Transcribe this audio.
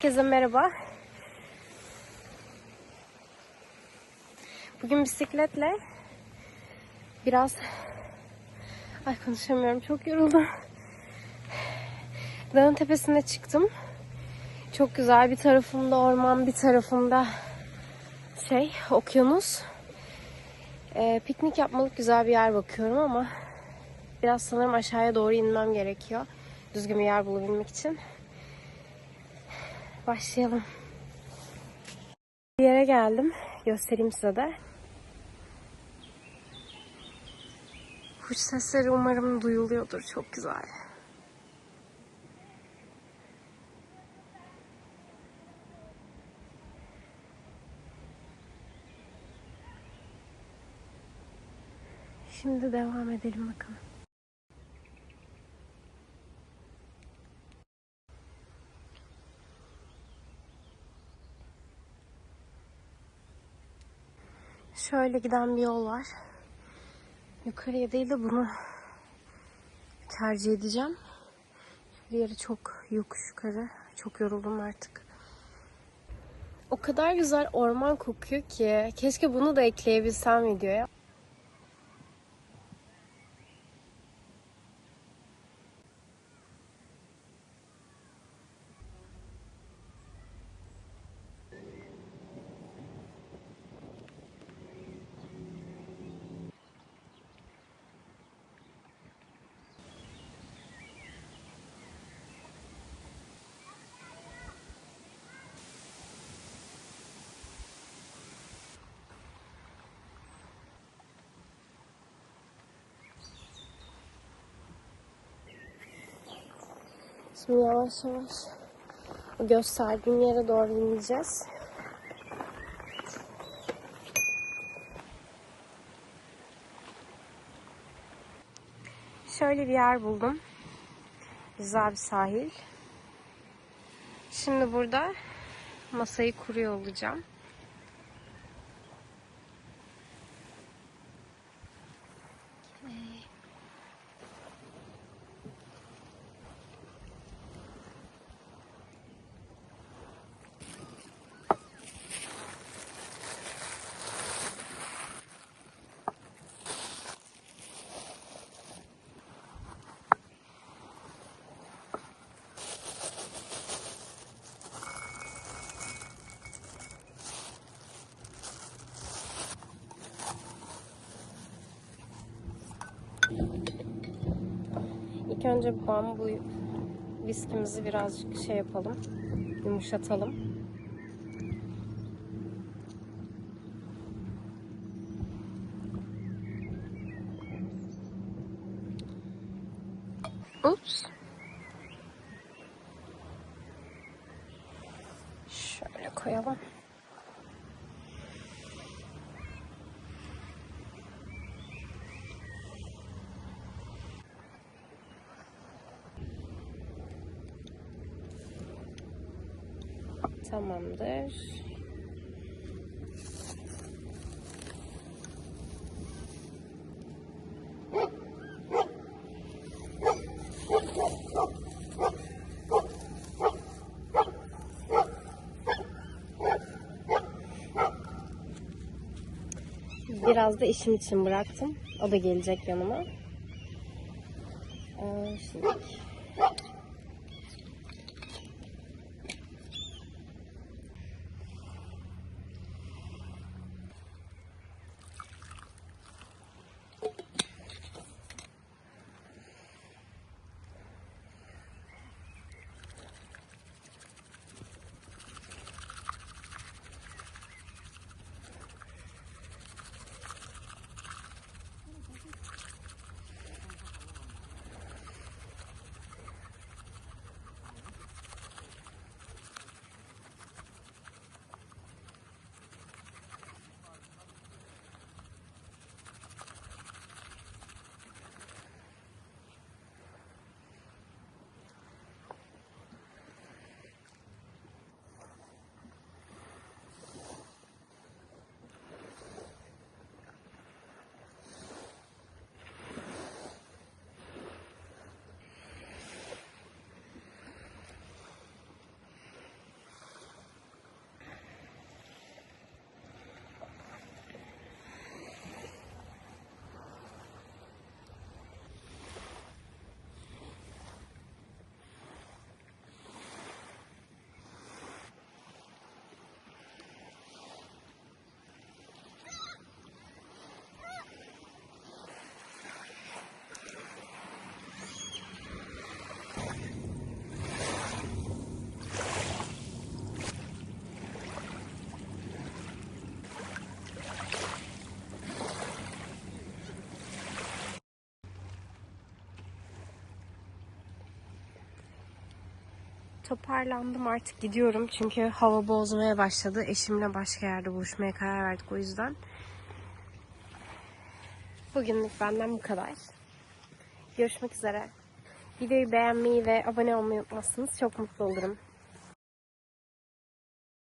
Herkese merhaba. Bugün bisikletle biraz ay konuşamıyorum çok yoruldum. Dağın tepesine çıktım. Çok güzel bir tarafımda orman bir tarafımda şey okyanus. Ee, piknik yapmalık güzel bir yer bakıyorum ama biraz sanırım aşağıya doğru inmem gerekiyor. Düzgün bir yer bulabilmek için. Başlayalım. Bir yere geldim. Göstereyim size de. Kuş sesleri umarım duyuluyordur. Çok güzel. Şimdi devam edelim bakalım. Şöyle giden bir yol var. Yukarıya değil de bunu tercih edeceğim. Bir yeri çok yokuş yukarı. Çok yoruldum artık. O kadar güzel orman kokuyor ki. Keşke bunu da ekleyebilsem videoya. Şimdi yavaş yavaş o gösterdiğim yere doğru ineceğiz. Şöyle bir yer buldum. Güzel bir sahil. Şimdi burada masayı kuruyor olacağım. İlk önce bambu viskimizi birazcık şey yapalım. Yumuşatalım. Ups. Şöyle koyalım. Tamamdır. Biraz da işim için bıraktım. O da gelecek yanıma. Ee, şimdi Toparlandım artık gidiyorum çünkü hava bozmaya başladı. Eşimle başka yerde buluşmaya karar verdik o yüzden. Bugünlük benden bu kadar. Görüşmek üzere. Videoyu beğenmeyi ve abone olmayı unutmazsınız. Çok mutlu olurum.